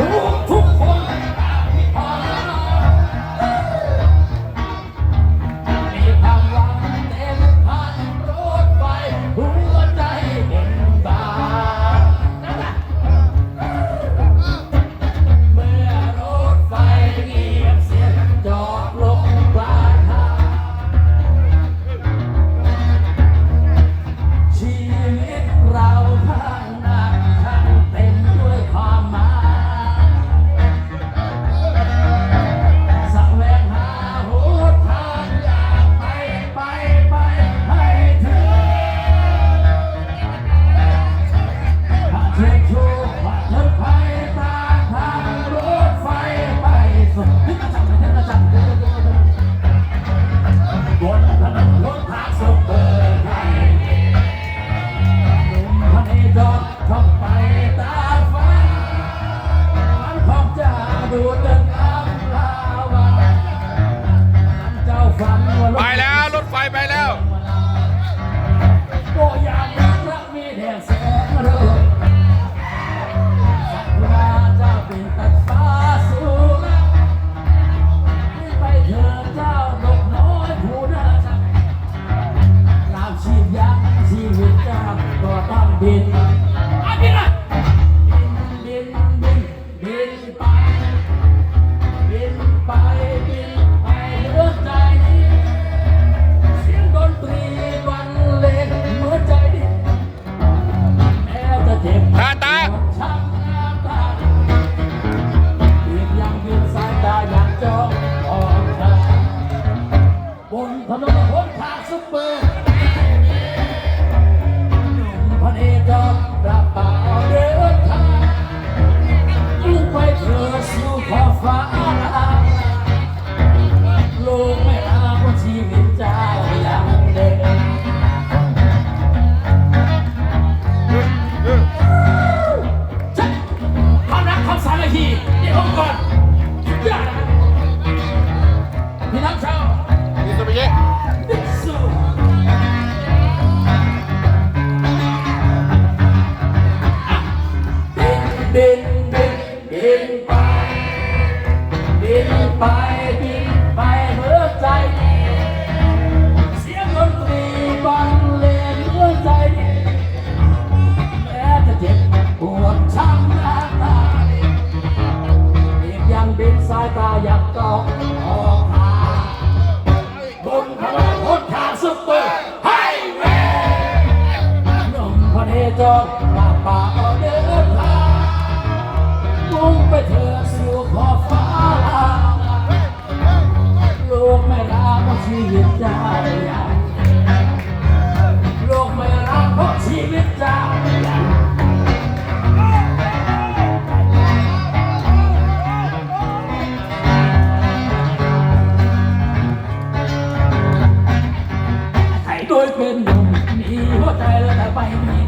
네. บนถนนหนทางซุปเปอร์หนุ่มพเนจรรับป่าเดินทางลูกไปเธอสู่ขอบฟ้า บินบินบินไปบินไปบินไปเมื่อใจ เสียงดนตรีบันเลงเมื่อใจแม้จะเจ็บปวดช้ำหน้าตาเียยังบินสายตาอยากก้องออกหาบนถนนหนทางซุปเปอร์ไฮเวยนุ่มคนเฮจอดปาป่า งไปเถอะสู่ขอบฟ้าโลกไม่รักเพาชีวิตใจโลกไม่รักเพาชีวิตใจโดยเป็นหนุ่มมีหัวใจแล้วแไปมี